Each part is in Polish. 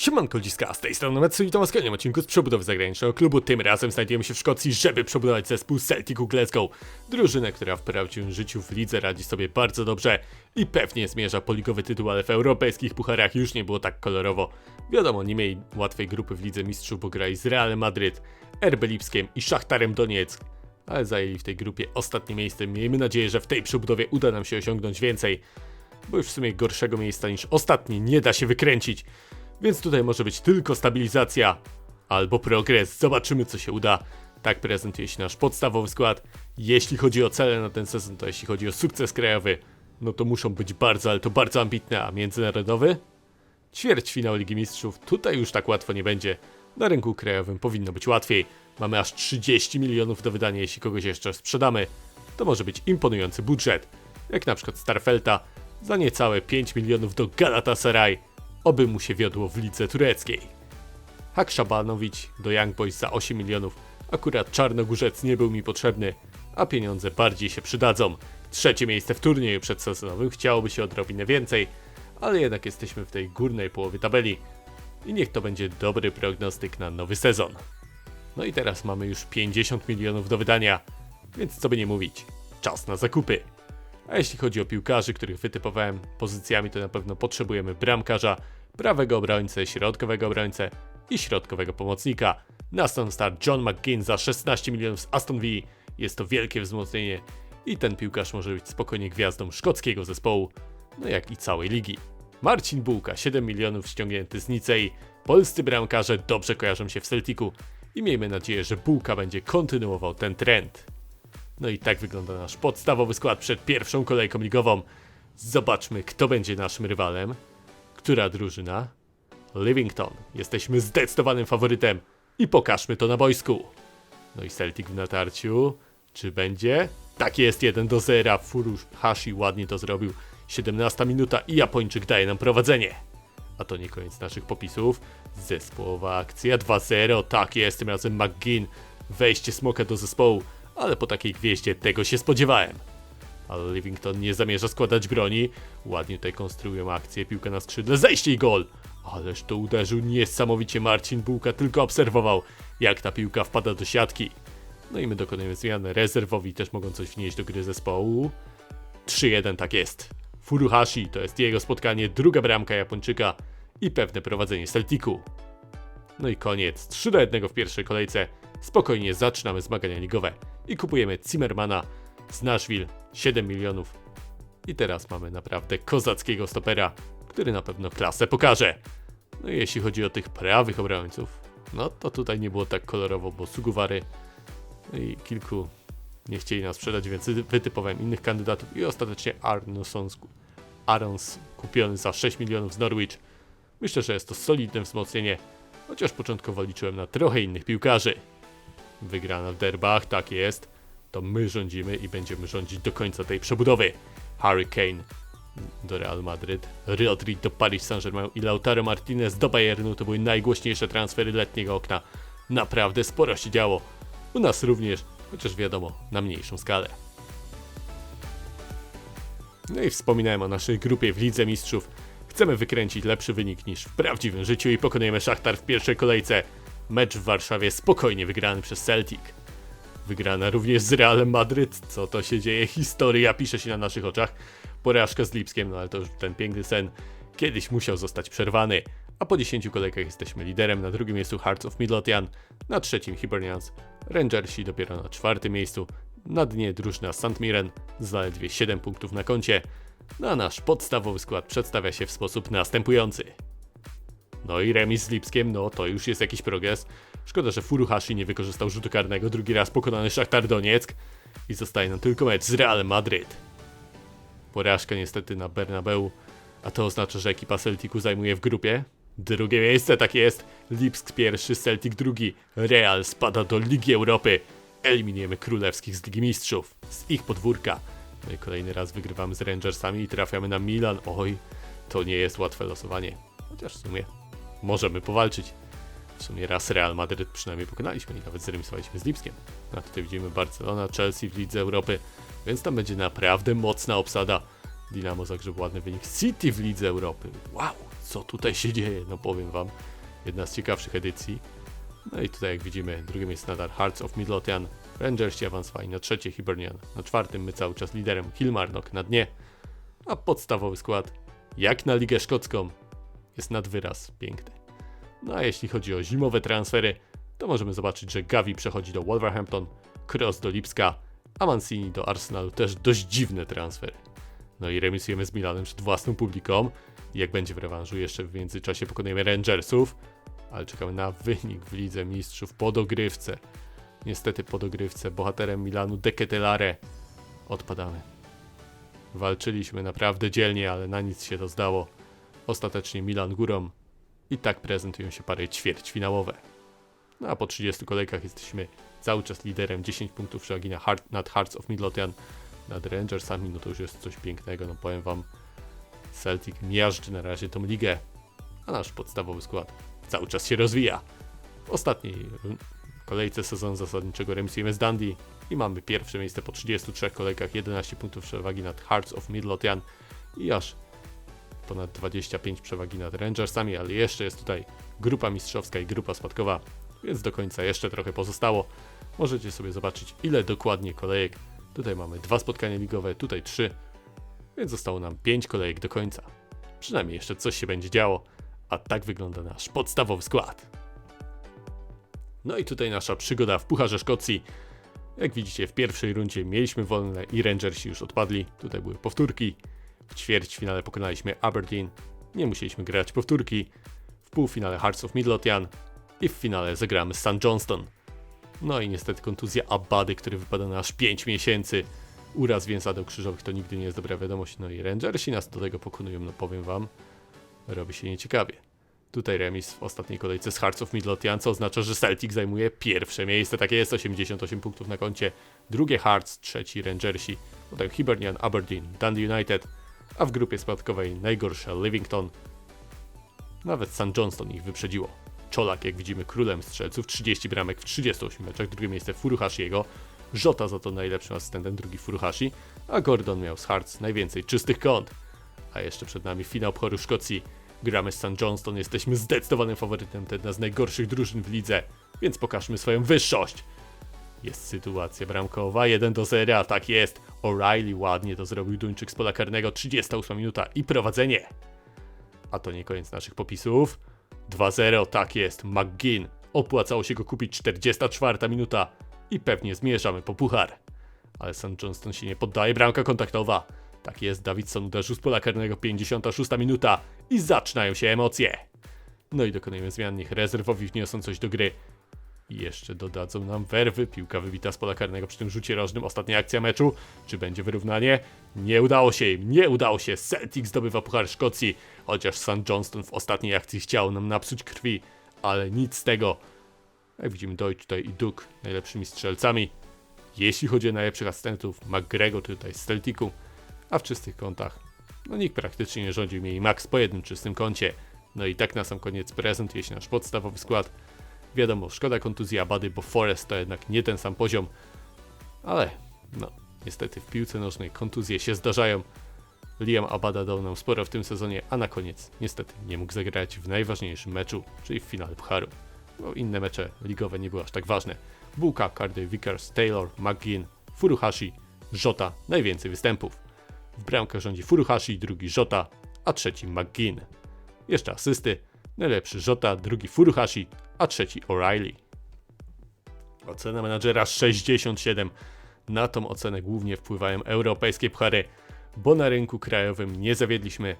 Siemanko Dziska, z tej strony Metsu i to was kolejnym odcinku z przebudowy zagranicznego klubu. Tym razem znajdujemy się w Szkocji, żeby przebudować zespół Celticu Glasgow. Drużynę, która w prawdziwym życiu w lidze radzi sobie bardzo dobrze i pewnie zmierza po ligowy tytuł, ale w europejskich pucharach już nie było tak kolorowo. Wiadomo, nie mieli łatwej grupy w Lidze Mistrzów, bo grali z Realem Madryt, RB Lipskiem i Szachtarem Donieck. Ale zajęli w tej grupie ostatnie miejsce. Miejmy nadzieję, że w tej przebudowie uda nam się osiągnąć więcej, bo już w sumie gorszego miejsca niż ostatni nie da się wykręcić. Więc tutaj może być tylko stabilizacja albo progres. Zobaczymy, co się uda. Tak prezentuje się nasz podstawowy skład. Jeśli chodzi o cele na ten sezon, to jeśli chodzi o sukces krajowy, no to muszą być bardzo, ale to bardzo ambitne, a międzynarodowy? Ćwierćfinał Ligi Mistrzów, tutaj już tak łatwo nie będzie. Na rynku krajowym powinno być łatwiej. Mamy aż 30 milionów do wydania, jeśli kogoś jeszcze sprzedamy. To może być imponujący budżet. Jak na przykład Starfelta za niecałe 5 milionów do Galatasaray oby mu się wiodło w lidze tureckiej. Hak Szabanowicz do Young Boys za 8 milionów. Akurat Czarnogórzec nie był mi potrzebny, a pieniądze bardziej się przydadzą. Trzecie miejsce w turnieju przedsezonowym chciałoby się odrobinę więcej, ale jednak jesteśmy w tej górnej połowie tabeli. I niech to będzie dobry prognostyk na nowy sezon. No i teraz mamy już 50 milionów do wydania, więc co by nie mówić, czas na zakupy. A jeśli chodzi o piłkarzy, których wytypowałem pozycjami, to na pewno potrzebujemy bramkarza, prawego obrońcę, środkowego obrońcę i środkowego pomocnika. Na stąd start John McGinn za 16 milionów z Aston Villa. Jest to wielkie wzmocnienie i ten piłkarz może być spokojnie gwiazdą szkockiego zespołu, no jak i całej ligi. Marcin Bułka, 7 milionów ściągnięty z Nicei. Polscy bramkarze dobrze kojarzą się w Celticu i miejmy nadzieję, że Bułka będzie kontynuował ten trend. No i tak wygląda nasz podstawowy skład przed pierwszą kolejką ligową. Zobaczmy, kto będzie naszym rywalem. Która drużyna? Livington. Jesteśmy zdecydowanym faworytem i pokażmy to na boisku. No i Celtic w natarciu. Czy będzie? Tak jest, 1 do 0. Furush Hashi ładnie to zrobił. 17 minuta i Japończyk daje nam prowadzenie. A to nie koniec naszych popisów. Zespołowa akcja 2-0. Tak jest, tym razem McGinn. Wejście smoka do zespołu, ale po takiej gwieździe tego się spodziewałem. Ale Livington nie zamierza składać broni. Ładnie tutaj konstruują akcję, piłka na skrzydle, zejście i gol! Ależ to uderzył niesamowicie Marcin Bułka, tylko obserwował, jak ta piłka wpada do siatki. No i my dokonujemy zmiany. Rezerwowi też mogą coś wnieść do gry zespołu. 3-1 tak jest. Furuhashi to jest jego spotkanie, druga bramka Japończyka i pewne prowadzenie Celticu. No i koniec. 3 do 1 w pierwszej kolejce. Spokojnie zaczynamy zmagania ligowe i kupujemy Zimmermana z Nashville 7 milionów. I teraz mamy naprawdę kozackiego stopera, który na pewno klasę pokaże. No i jeśli chodzi o tych prawych obrońców, no to tutaj nie było tak kolorowo, bo Suguwary i kilku nie chcieli nas sprzedać, więc wytypowałem innych kandydatów i ostatecznie Arnson, Arons kupiony za 6 milionów z Norwich. Myślę, że jest to solidne wzmocnienie, chociaż początkowo liczyłem na trochę innych piłkarzy. Wygrana w derbach, tak jest. To my rządzimy i będziemy rządzić do końca tej przebudowy. Harry Kane do Real Madrid, Rodri do Paris Saint-Germain i Lautaro Martinez do Bayernu to były najgłośniejsze transfery letniego okna. Naprawdę sporo się działo. U nas również, chociaż wiadomo, na mniejszą skalę. No i wspominałem o naszej grupie w Lidze Mistrzów. Chcemy wykręcić lepszy wynik niż w prawdziwym życiu i pokonujemy Szachtar w pierwszej kolejce. Mecz w Warszawie spokojnie wygrany przez Celtic. Wygrana również z Realem Madryt. Co to się dzieje? Historia pisze się na naszych oczach. Porażka z Lipskiem, no ale to już ten piękny sen kiedyś musiał zostać przerwany. A po 10 kolejkach jesteśmy liderem. Na drugim miejscu Hearts of Midlothian, na trzecim Hibernians, Rangersi dopiero na czwartym miejscu. Na dnie drużyna St. Mirren z zaledwie 7 punktów na koncie. No a nasz podstawowy skład przedstawia się w sposób następujący. No i remis z Lipskiem, no to już jest jakiś progres. Szkoda, że Furuhashi nie wykorzystał rzutu karnego, drugi raz pokonany Szachtar Donieck i zostaje nam tylko mecz z Realem Madryt. Porażka niestety na Bernabeu, a to oznacza, że ekipa Celticu zajmuje w grupie. Drugie miejsce, tak jest. Lipsk pierwszy, Celtic drugi. Real spada do Ligi Europy. Eliminujemy królewskich z Ligi Mistrzów, z ich podwórka. No i kolejny raz wygrywamy z Rangersami i trafiamy na Milan. Oj, to nie jest łatwe losowanie. Chociaż w sumie możemy powalczyć. W sumie raz Real Madryt przynajmniej pokonaliśmy i nawet zremisowaliśmy z Lipskiem. A tutaj widzimy Barcelona, Chelsea w Lidze Europy, więc tam będzie naprawdę mocna obsada. Dynamo Zagrzeb ładny wynik. City w Lidze Europy. Wow, co tutaj się dzieje, no powiem wam. Jedna z ciekawszych edycji. No i tutaj jak widzimy, drugie miejsce nadal Hearts of Midlothian. Rangersi awansowali na trzecie Hibernian. Na czwartym my cały czas liderem Kilmarnock na dnie. A podstawowy skład, jak na Ligę Szkocką, jest nad wyraz piękny. No a jeśli chodzi o zimowe transfery, to możemy zobaczyć, że Gavi przechodzi do Wolverhampton, Cross do Lipska, a Mancini do Arsenalu też dość dziwne transfery. No i remisujemy z Milanem przed własną publiką. Jak będzie w rewanżu, jeszcze w międzyczasie pokonujemy Rangersów, ale czekamy na wynik w Lidze Mistrzów po dogrywce. Niestety po dogrywce bohaterem Milanu Deketelare odpadamy. Walczyliśmy naprawdę dzielnie, ale na nic się to zdało. Ostatecznie Milan górą i tak prezentują się pary ćwierćfinałowe. No a po 30 kolejkach jesteśmy cały czas liderem, 10 punktów przewagi na nad Hearts of Midlothian, nad Rangersami, no to już jest coś pięknego, no powiem wam, Celtic miażdży na razie tą ligę, a nasz podstawowy skład cały czas się rozwija. W ostatniej kolejce sezonu zasadniczego remisujemy z Dundee i mamy pierwsze miejsce po 33 kolejkach, 11 punktów przewagi nad Hearts of Midlothian i aż ponad 25 przewagi nad Rangersami, ale jeszcze jest tutaj grupa mistrzowska i grupa spadkowa, więc do końca jeszcze trochę pozostało. Możecie sobie zobaczyć ile dokładnie kolejek. Tutaj mamy dwa spotkania ligowe, tutaj trzy, więc zostało nam 5 kolejek do końca. Przynajmniej jeszcze coś się będzie działo, a tak wygląda nasz podstawowy skład. No i tutaj nasza przygoda w Pucharze Szkocji. Jak widzicie, w pierwszej rundzie mieliśmy wolne i Rangersi już odpadli. Tutaj były powtórki. W ćwierćfinale pokonaliśmy Aberdeen. Nie musieliśmy grać powtórki. W półfinale Hearts of Midlothian. I w finale zagramy St. Johnston. No i niestety kontuzja Abady, który wypada na aż 5 miesięcy. Uraz więzadeł krzyżowych to nigdy nie jest dobra wiadomość. No i Rangersi nas do tego pokonują, no powiem wam, robi się nieciekawie. Tutaj remis w ostatniej kolejce z Hearts of Midlothian, co oznacza, że Celtic zajmuje pierwsze miejsce. Takie jest 88 punktów na koncie. Drugie Hearts, trzeci Rangersi, potem Hibernian, Aberdeen, Dundee United, a w grupie spadkowej najgorsza Livington. Nawet St. Johnston ich wyprzedziło. Czolak, jak widzimy, królem strzelców, 30 bramek w 38 meczach, drugie miejsce Furuhashiego, Żota za to najlepszym asystentem, drugi Furuhashi, a Gordon miał z Hearts najwięcej czystych kąt. A jeszcze przed nami finał Pchoru Szkocji. Gramy z St. Johnston, jesteśmy zdecydowanym faworytem, to jedna z najgorszych drużyn w lidze, więc pokażmy swoją wyższość. Jest sytuacja bramkowa, 1 do 0, tak jest. O'Reilly ładnie to zrobił Duńczyk z pola karnego, 38 minuta i prowadzenie. A to nie koniec naszych popisów. 2-0, tak jest, McGinn. Opłacało się go kupić 44 minuta i pewnie zmierzamy po puchar. Ale St. Johnston się nie poddaje, bramka kontaktowa. Tak jest, Davidson uderzył z pola karnego 56 minuta i zaczynają się emocje. No i dokonujemy zmian, niech rezerwowi wniosą coś do gry. Jeszcze dodadzą nam werwy, piłka wybita z pola karnego przy tym rzucie rożnym, ostatnia akcja meczu. Czy będzie wyrównanie? Nie udało się im, nie udało się. Celtic zdobywa Puchar Szkocji, chociaż St. Johnston w ostatniej akcji chciał nam napsuć krwi, ale nic z tego. Jak widzimy, Deutsch tutaj i Duke najlepszymi strzelcami. Jeśli chodzi o najlepszych asystentów, McGregor tutaj z Celticu, a w czystych kątach, no nikt praktycznie nie rządził, mieli max po jednym czystym kącie. No i tak na sam koniec prezentuje się nasz podstawowy skład. Wiadomo, szkoda kontuzji Abady, bo Forest to jednak nie ten sam poziom, ale no, niestety w piłce nożnej kontuzje się zdarzają. Liam Abada dał nam sporo w tym sezonie, a na koniec niestety nie mógł zagrać w najważniejszym meczu, czyli w finale Pucharu. Bo inne mecze ligowe nie były aż tak ważne. Bułka, Cardiff, Vickers, Taylor, McGinn, Furuhashi, Żota, najwięcej występów. W bramkach rządzi Furuhashi, drugi Żota, a trzeci McGinn. Jeszcze asysty, najlepszy Żota, drugi Furuhashi, a trzeci O'Reilly. Ocena menadżera 67. Na tą ocenę głównie wpływają europejskie puchary, bo na rynku krajowym nie zawiedliśmy,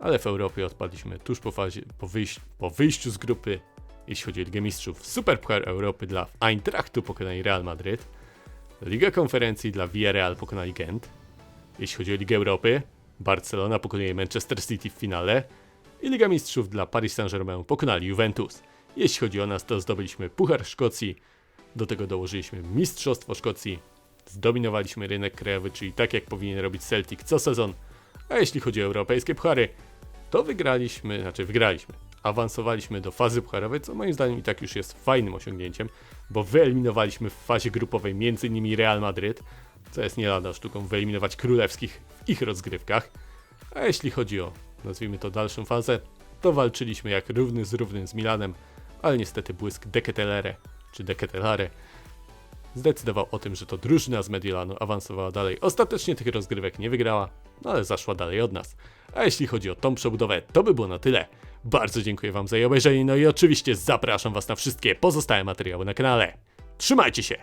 ale w Europie odpadliśmy tuż po, fazie, po, wyjś, po wyjściu z grupy, jeśli chodzi o Ligę Mistrzów. Superpuchar Europy dla Eintrachtu pokonali Real Madryt, Liga Konferencji dla Villarreal pokonali Gent, jeśli chodzi o Ligę Europy, Barcelona pokonuje Manchester City w finale i Liga Mistrzów dla Paris Saint-Germain pokonali Juventus. Jeśli chodzi o nas, to zdobyliśmy Puchar Szkocji, do tego dołożyliśmy Mistrzostwo Szkocji, zdominowaliśmy rynek krajowy, czyli tak jak powinien robić Celtic co sezon, a jeśli chodzi o europejskie puchary, to wygraliśmy, znaczy wygraliśmy, awansowaliśmy do fazy pucharowej, co moim zdaniem i tak już jest fajnym osiągnięciem, bo wyeliminowaliśmy w fazie grupowej m.in. Real Madryt, co jest nie lada sztuką wyeliminować królewskich w ich rozgrywkach. A jeśli chodzi o, nazwijmy to dalszą fazę, to walczyliśmy jak równy z równym z Milanem, ale niestety błysk Deketelere, czy Deketelare, zdecydował o tym, że to drużyna z Mediolanu awansowała dalej. Ostatecznie tych rozgrywek nie wygrała, no ale zaszła dalej od nas. A jeśli chodzi o tą przebudowę, to by było na tyle. Bardzo dziękuję Wam za jej obejrzenie, no i oczywiście zapraszam Was na wszystkie pozostałe materiały na kanale. Trzymajcie się!